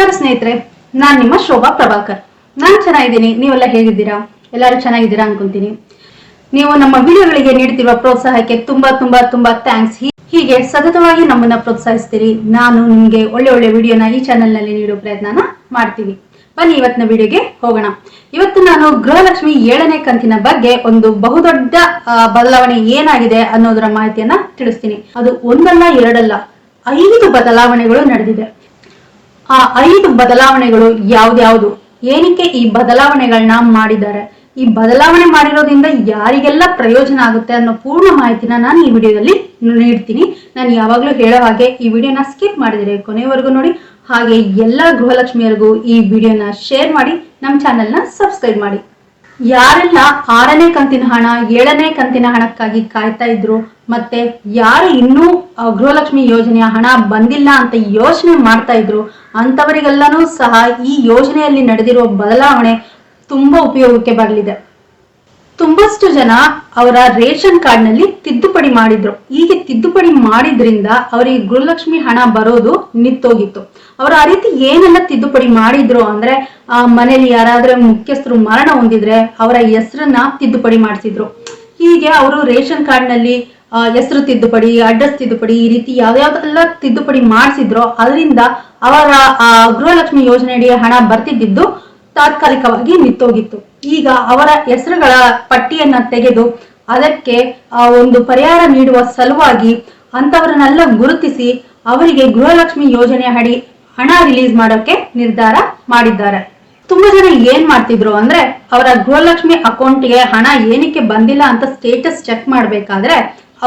ನಮಸ್ಕಾರ ಸ್ನೇಹಿತರೆ, ನಾನ್ ನಿಮ್ಮ ಶೋಭಾ ಪ್ರಭಾಕರ್. ನಾನ್ ಚೆನ್ನಾಗಿದ್ದೀನಿ, ನೀವೆಲ್ಲ ಹೇಗಿದ್ದೀರಾ? ಎಲ್ಲರೂ ಚೆನ್ನಾಗಿದ್ದೀರಾ ಅನ್ಕೊಂತೀನಿ. ನೀವು ನಮ್ಮ ವಿಡಿಯೋಗಳಿಗೆ ನೀಡ್ತಿರುವ ಪ್ರೋತ್ಸಾಹಕ್ಕೆ ತುಂಬಾ ತುಂಬಾ ತುಂಬಾ ಥ್ಯಾಂಕ್ಸ್ ಹೀಗೆ ಸತತವಾಗಿ ನಮ್ಮನ್ನ ಪ್ರೋತ್ಸಾಹಿಸ್ತೀರಿ. ನಾನು ನಿಮ್ಗೆ ಒಳ್ಳೆ ಒಳ್ಳೆ ವಿಡಿಯೋನ ಈ ಚಾನೆಲ್ನಲ್ಲಿ ನೀಡೋ ಪ್ರಯತ್ನನ ಮಾಡ್ತೀನಿ. ಬನ್ನಿ ಇವತ್ತಿನ ವಿಡಿಯೋಗೆ ಹೋಗೋಣ. ಇವತ್ತು ನಾನು ಗೃಹಲಕ್ಷ್ಮಿ ಏಳನೇ ಕಂತಿನ ಬಗ್ಗೆ ಒಂದು ಬಹುದೊಡ್ಡ ಬದಲಾವಣೆ ಏನಾಗಿದೆ ಅನ್ನೋದರ ಮಾಹಿತಿಯನ್ನ ತಿಳಿಸ್ತೀನಿ. ಅದು ಒಂದಲ್ಲ, ಎರಡಲ್ಲ, ಐದು ಬದಲಾವಣೆಗಳು ನಡೆದಿದೆ. ಆ ಐದು ಬದಲಾವಣೆಗಳು ಯಾವ್ದ್ಯಾವ್ದು? ಏನಕ್ಕೆ ಈ ಬದಲಾವಣೆಗಳನ್ನ ಮಾಡಿದ್ದಾರೆ? ಈ ಬದಲಾವಣೆ ಮಾಡಿರೋದ್ರಿಂದ ಯಾರಿಗೆಲ್ಲ ಪ್ರಯೋಜನ ಆಗುತ್ತೆ ಅನ್ನೋ ಪೂರ್ಣ ಮಾಹಿತಿನ ನಾನು ಈ ವಿಡಿಯೋದಲ್ಲಿ ನೀಡ್ತೀನಿ. ನಾನು ಯಾವಾಗಲೂ ಹೇಳೋ ಹಾಗೆ ಈ ವಿಡಿಯೋನ ಸ್ಕಿಪ್ ಮಾಡಿದರೆ ಕೊನೆವರೆಗೂ ನೋಡಿ. ಹಾಗೆ ಎಲ್ಲ ಗೃಹಲಕ್ಷ್ಮಿಯರಿಗೂ ಈ ವಿಡಿಯೋನ ಶೇರ್ ಮಾಡಿ, ನಮ್ಮ ಚಾನೆಲ್ನ ಸಬ್ಸ್ಕ್ರೈಬ್ ಮಾಡಿ. ಯಾರೆಲ್ಲ ಆರನೇ ಕಂತಿನ ಹಣ, ಏಳನೇ ಕಂತಿನ ಹಣಕ್ಕಾಗಿ ಕಾಯ್ತಾ ಇದ್ರು, ಮತ್ತೆ ಯಾರು ಇನ್ನೂ ಗೃಹಲಕ್ಷ್ಮಿ ಯೋಜನೆಯ ಹಣ ಬಂದಿಲ್ಲ ಅಂತ ಯೋಚನೆ ಮಾಡ್ತಾ ಇದ್ರು ಅಂತವರಿಗೆಲ್ಲನೂ ಸಹ ಈ ಯೋಜನೆಯಲ್ಲಿ ನಡೆದಿರುವ ಬದಲಾವಣೆ ತುಂಬಾ ಉಪಯೋಗಕ್ಕೆ ಬರಲಿದೆ. ತುಂಬಷ್ಟು ಜನ ಅವರ ರೇಷನ್ ಕಾರ್ಡ್ನಲ್ಲಿ ತಿದ್ದುಪಡಿ ಮಾಡಿದ್ರು. ಹೀಗೆ ತಿದ್ದುಪಡಿ ಮಾಡಿದ್ರಿಂದ ಅವರಿಗೆ ಗೃಹಲಕ್ಷ್ಮಿ ಹಣ ಬರೋದು ನಿಂತೋಗಿತ್ತು. ಅವರು ಆ ರೀತಿ ಏನೆಲ್ಲ ತಿದ್ದುಪಡಿ ಮಾಡಿದ್ರು ಅಂದ್ರೆ, ಆ ಮನೇಲಿ ಯಾರಾದ್ರೆ ಮುಖ್ಯಸ್ಥರು ಮರಣ ಹೊಂದಿದ್ರೆ ಅವರ ಹೆಸರನ್ನ ತಿದ್ದುಪಡಿ ಮಾಡಿಸಿದ್ರು. ಹೀಗೆ ಅವರು ರೇಷನ್ ಕಾರ್ಡ್ನಲ್ಲಿ ಹೆಸರು ತಿದ್ದುಪಡಿ, ಅಡ್ರೆಸ್ ತಿದ್ದುಪಡಿ, ಈ ರೀತಿ ಯಾವ್ಯಾವ್ದೆಲ್ಲ ತಿದ್ದುಪಡಿ ಮಾಡಿಸಿದ್ರೋ, ಅದರಿಂದ ಅವರ ಗೃಹಲಕ್ಷ್ಮಿ ಯೋಜನೆಯಡಿ ಹಣ ಬರ್ತಿದ್ದಿದ್ದು ತಾತ್ಕಾಲಿಕವಾಗಿ ನಿಂತೋಗಿತ್ತು. ಈಗ ಅವರ ಹೆಸರುಗಳ ಪಟ್ಟಿಯನ್ನ ತೆಗೆದು ಅದಕ್ಕೆ ಆ ಒಂದು ಪರಿಹಾರ ನೀಡುವ ಸಲುವಾಗಿ ಅಂತವರನ್ನೆಲ್ಲ ಗುರುತಿಸಿ ಅವರಿಗೆ ಗೃಹಲಕ್ಷ್ಮಿ ಯೋಜನೆ ಅಡಿ ಹಣ ರಿಲೀಸ್ ಮಾಡೋಕೆ ನಿರ್ಧಾರ ಮಾಡಿದ್ದಾರೆ. ತುಂಬಾ ಜನ ಏನ್ ಮಾಡ್ತಿದ್ರು ಅಂದ್ರೆ ಅವರ ಗೃಹಲಕ್ಷ್ಮಿ ಅಕೌಂಟ್ಗೆ ಹಣ ಏನಕ್ಕೆ ಬಂದಿಲ್ಲ ಅಂತ ಸ್ಟೇಟಸ್ ಚೆಕ್ ಮಾಡ್ಬೇಕಾದ್ರೆ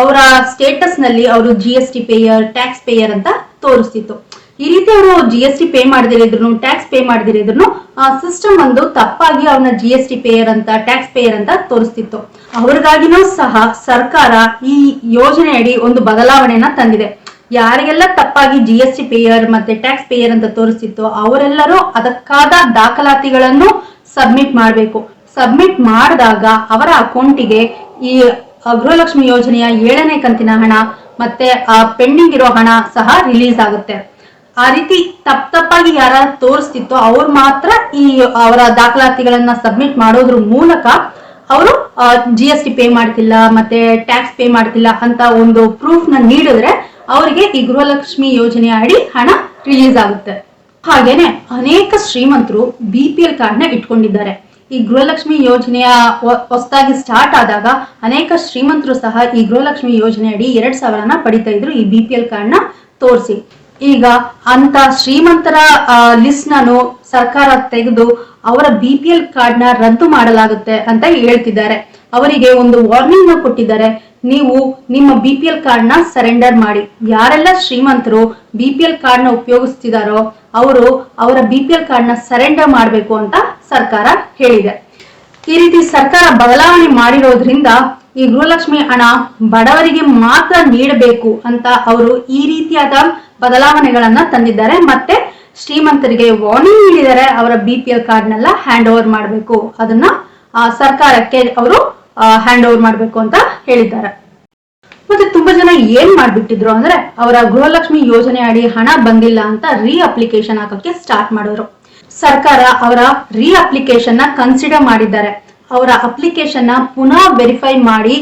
ಅವರ ಸ್ಟೇಟಸ್ನಲ್ಲಿ ಅವರು G S T payer tax payer ಅಂತ ತೋರಿಸ್ತಿತ್ತು. ಈ ರೀತಿ ಅವರು ಜಿ ಎಸ್ ಟಿ ಪೇ ಮಾಡದಿರಿದ್ರು ಟ್ಯಾಕ್ಸ್ ಪೇ ಮಾಡದಿರಿದ್ರು ಆ ಸಿಸ್ಟಮ್ ಒಂದು ತಪ್ಪಾಗಿ ಅವ್ರನ್ನ ಜಿ ಎಸ್ ಟಿ ಪೇಯರ್ ಅಂತ ಟ್ಯಾಕ್ಸ್ ಪೇಯರ್ ಅಂತ ತೋರಿಸ್ತಿತ್ತು. ಅವ್ರಿಗಾಗಿನೂ ಸಹ ಸರ್ಕಾರ ಈ ಯೋಜನೆಯಡಿ ಒಂದು ಬದಲಾವಣೆಯನ್ನ ತಂದಿದೆ. ಯಾರಿಗೆಲ್ಲ ತಪ್ಪಾಗಿ ಜಿ ಎಸ್ ಟಿ ಪೇಯರ್ ಮತ್ತೆ ಟ್ಯಾಕ್ಸ್ ಪೇಯರ್ ಅಂತ ತೋರಿಸ್ತಿತ್ತು, ಅವರೆಲ್ಲರೂ ಅದಕ್ಕಾದ ದಾಖಲಾತಿಗಳನ್ನು ಸಬ್ಮಿಟ್ ಮಾಡಬೇಕು. ಸಬ್ಮಿಟ್ ಮಾಡಿದಾಗ ಅವರ ಅಕೌಂಟಿಗೆ ಈ ಗೃಹಲಕ್ಷ್ಮಿ ಯೋಜನೆಯ ಏಳನೇ ಕಂತಿನ ಹಣ ಮತ್ತೆ ಆ ಪೆಂಡಿಂಗ್ ಇರೋ ಹಣ ಸಹ ರಿಲೀಸ್ ಆಗುತ್ತೆ. ಆ ರೀತಿ ತಪ್ಪ ತಪ್ಪಾಗಿ ಯಾರ ತೋರಿಸ್ತಿತ್ತೋ ಅವ್ರು ಮಾತ್ರ ಈ ಅವರ ದಾಖಲಾತಿಗಳನ್ನ ಸಬ್ಮಿಟ್ ಮಾಡೋದ್ರ ಮೂಲಕ ಅವರು ಜಿ ಎಸ್ ಟಿ ಪೇ ಮಾಡ್ತಿಲ್ಲ, ಮತ್ತೆ ಟ್ಯಾಕ್ಸ್ ಪೇ ಮಾಡ್ತಿಲ್ಲ ಅಂತ ಒಂದು ಪ್ರೂಫ್ನ ನೀಡಿದ್ರೆ ಅವರಿಗೆ ಈ ಗೃಹಲಕ್ಷ್ಮಿ ಯೋಜನೆ ಅಡಿ ಹಣ ರಿಲೀಸ್ ಆಗುತ್ತೆ. ಹಾಗೇನೆ ಅನೇಕ ಶ್ರೀಮಂತರು ಬಿ ಪಿ ಎಲ್ ಕಾರ್ಡ್ನ ಇಟ್ಕೊಂಡಿದ್ದಾರೆ. ಈ ಗೃಹಲಕ್ಷ್ಮಿ ಯೋಜನೆಯ ಹೊಸದಾಗಿ ಸ್ಟಾರ್ಟ್ ಆದಾಗ ಅನೇಕ ಶ್ರೀಮಂತರು ಸಹ ಈ ಗೃಹಲಕ್ಷ್ಮಿ ಯೋಜನೆ ಅಡಿ ಎರಡ್ ಸಾವಿರನ ಪಡಿತಾ ಇದ್ರು ಈ ಬಿ ಪಿ ಎಲ್ ಕಾರ್ಡ್ನ ತೋರಿಸಿ. ಈಗ ಅಂತ ಶ್ರೀಮಂತರ ಲಿಸ್ಟ್ ನಾನು ಸರ್ಕಾರ ತೆಗೆದು ಅವರ ಬಿ ಪಿ ಎಲ್ ಕಾರ್ಡ್ನ ರದ್ದು ಮಾಡಲಾಗುತ್ತೆ ಅಂತ ಹೇಳ್ತಿದ್ದಾರೆ. ಅವರಿಗೆ ಒಂದು ವಾರ್ನಿಂಗ್ ಕೊಟ್ಟಿದ್ದಾರೆ. ನೀವು ನಿಮ್ಮ ಬಿ ಪಿ ಎಲ್ ಕಾರ್ಡ್ನ ಸರೆಂಡರ್ ಮಾಡಿ. ಯಾರೆಲ್ಲ ಶ್ರೀಮಂತರು ಬಿ ಪಿ ಎಲ್ ಕಾರ್ಡ್ನ ಉಪಯೋಗಿಸ್ತಿದಾರೋ ಅವರು ಅವರ B P L card surrender ಮಾಡಬೇಕು ಅಂತ ಸರ್ಕಾರ ಹೇಳಿದೆ. ಈ ರೀತಿ ಸರ್ಕಾರ ಬದಲಾವಣೆ ಮಾಡಿರೋದ್ರಿಂದ ಈ ಗೃಹಲಕ್ಷ್ಮಿ ಹಣ ಬಡವರಿಗೆ ಮಾತ್ರ ನೀಡಬೇಕು ಅಂತ ಅವರು ಈ ರೀತಿಯಾದ ಬದಲಾವಣೆಗಳನ್ನ ತಂದಿದ್ದಾರೆ. ಮತ್ತೆ ಶ್ರೀಮಂತರಿಗೆ ವಾರ್ನಿಂಗ್ ನೀಡಿದ್ದಾರೆ ಅವರ ಬಿ ಪಿ ಎಲ್ ಕಾರ್ಡ್ನೆಲ್ಲ ಹ್ಯಾಂಡ್ ಓವರ್ ಮಾಡಬೇಕು. ಅದನ್ನ ಸರ್ಕಾರಕ್ಕೆ ಅವರು ಹ್ಯಾಂಡ್ ಓವರ್ ಮಾಡಬೇಕು ಅಂತ ಹೇಳಿದ್ದಾರೆ. ಮತ್ತೆ ತುಂಬಾ ಜನ ಏನ್ ಮಾಡ್ಬಿಟ್ಟಿದ್ರು ಅಂದ್ರೆ ಅವರ ಗೃಹಲಕ್ಷ್ಮಿ ಯೋಜನೆ ಅಡಿ ಹಣ ಬಂದಿಲ್ಲ ಅಂತ ರೀ ಅಪ್ಲಿಕೇಶನ್ ಹಾಕೋಕೆ ಸ್ಟಾರ್ಟ್ ಮಾಡಿದ್ರು. ಸರ್ಕಾರ ಅವರ ರೀ ಅಪ್ಲಿಕೇಶನ್ನ ಕನ್ಸಿಡರ್ ಮಾಡಿದ್ದಾರೆ. ಅವರ ಅಪ್ಲಿಕೇಶನ್ ಪುನಃ ವೆರಿಫೈ ಮಾಡಿ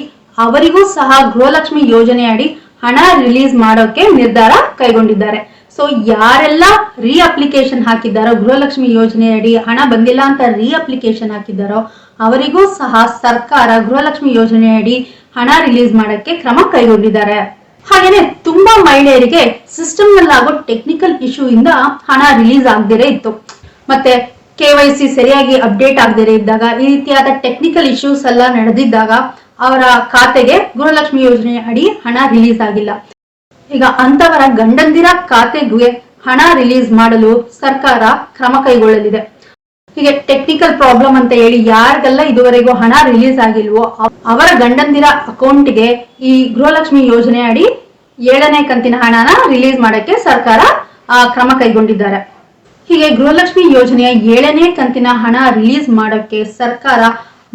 ಅವರಿಗೂ ಸಹ ಗೃಹಲಕ್ಷ್ಮಿ ಯೋಜನೆ ಅಡಿ ಹಣ ರಿಲೀಸ್ ಮಾಡೋಕೆ ನಿರ್ಧಾರ ಕೈಗೊಂಡಿದ್ದಾರೆ. ಸೊ ಯಾರೆಲ್ಲ ರೀ ಅಪ್ಲಿಕೇಶನ್ ಹಾಕಿದ್ದಾರೋ, ಗೃಹಲಕ್ಷ್ಮಿ ಯೋಜನೆ ಅಡಿ ಹಣ ಬಂದಿಲ್ಲ ಅಂತ ರೀ ಅಪ್ಲಿಕೇಶನ್ ಹಾಕಿದ್ದಾರೋ, ಅವರಿಗೂ ಸಹ ಸರ್ಕಾರ ಗೃಹಲಕ್ಷ್ಮಿ ಯೋಜನೆ ಅಡಿ ಹಣ ರಿಲೀಸ್ ಮಾಡಕ್ಕೆ ಕ್ರಮ ಕೈಗೊಂಡಿದ್ದಾರೆ. ಹಾಗೇನೆ ತುಂಬಾ ಮಹಿಳೆಯರಿಗೆ ಸಿಸ್ಟಮ್ ನಲ್ಲಾಗೋ ಟೆಕ್ನಿಕಲ್ ಇಶ್ಯೂ ಇಂದ ಹಣ ರಿಲೀಸ್ ಆಗದಿರೇ ಇತ್ತು. ಮತ್ತೆ ಕೆ ವೈ ಸಿ ಸರಿಯಾಗಿ ಅಪ್ಡೇಟ್ ಆಗದೇ ಇದ್ದಾಗ, ಈ ರೀತಿಯಾದ ಟೆಕ್ನಿಕಲ್ ಇಶ್ಯೂಸ್ ಎಲ್ಲ ನಡೆದಿದ್ದಾಗ ಅವರ ಖಾತೆಗೆ ಗೃಹಲಕ್ಷ್ಮಿ ಯೋಜನೆ ಅಡಿ ಹಣ ರಿಲೀಸ್ ಆಗಿಲ್ಲ. ಈಗ ಅಂತವರ ಗಂಡಂದಿರ ಖಾತೆಗೆ ಹಣ ರಿಲೀಸ್ ಮಾಡಲು ಸರ್ಕಾರ ಕ್ರಮ ಕೈಗೊಳ್ಳಲಿದೆ. ಹೀಗೆ ಟೆಕ್ನಿಕಲ್ ಪ್ರಾಬ್ಲಮ್ ಅಂತ ಹೇಳಿ ಯಾರಿಗೆಲ್ಲ ಇದುವರೆಗೂ ಹಣ ರಿಲೀಸ್ ಆಗಿಲ್ವೋ ಅವರ ಗಂಡಂದಿರ ಅಕೌಂಟ್ಗೆ ಈ ಗೃಹಲಕ್ಷ್ಮಿ ಯೋಜನೆ ಅಡಿ ಏಳನೇ ಕಂತಿನ ಹಣನ ರಿಲೀಸ್ ಮಾಡಕ್ಕೆ ಸರ್ಕಾರ ಕ್ರಮ ಕೈಗೊಂಡಿದ್ದಾರೆ. ಹೀಗೆ ಗೃಹಲಕ್ಷ್ಮಿ ಯೋಜನೆಯ ಏಳನೇ ಕಂತಿನ ಹಣ ರಿಲೀಸ್ ಮಾಡೋಕ್ಕೆ ಸರ್ಕಾರ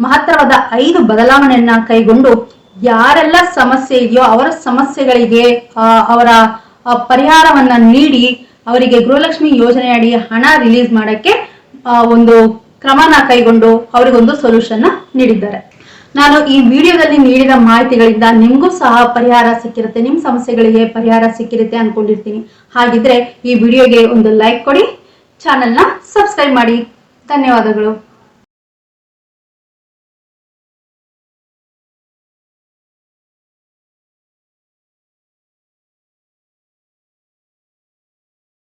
ಮಹತ್ತರವಾದ ಐದು ಬದಲಾವಣೆಯನ್ನ ಕೈಗೊಂಡು ಯಾರೆಲ್ಲ ಸಮಸ್ಯೆ ಇದೆಯೋ ಅವರ ಸಮಸ್ಯೆಗಳಿಗೆ ಅವರ ಪರಿಹಾರವನ್ನ ನೀಡಿ ಅವರಿಗೆ ಗೃಹಲಕ್ಷ್ಮಿ ಯೋಜನೆ ಅಡಿ ಹಣ ರಿಲೀಸ್ ಮಾಡಕ್ಕೆ ಒಂದು ಕ್ರಮನ ಕೈಗೊಂಡು ಅವರಿಗೊಂದು ಸೊಲ್ಯೂಷನ್ ನೀಡಿದ್ದಾರೆ. ನಾನು ಈ ವಿಡಿಯೋದಲ್ಲಿ ನೀಡಿದ ಮಾಹಿತಿಗಳಿಂದ ನಿಮಗೂ ಸಹ ಪರಿಹಾರ ಸಿಕ್ಕಿರುತ್ತೆ ನಿಮ್ಮ ಸಮಸ್ಯೆಗಳಿಗೆ ಪರಿಹಾರ ಸಿಕ್ಕಿರುತ್ತೆ ಅನ್ಕೊಂಡಿರ್ತೀನಿ. ಹಾಗಿದ್ರೆ ಈ ವಿಡಿಯೋಗೆ ಒಂದು ಲೈಕ್ ಕೊಡಿ. ಚಾನೆಲ್ನ ಸಬ್ಸ್ಕ್ರೈಬ್ ಮಾಡಿ. ಧನ್ಯವಾದಗಳು.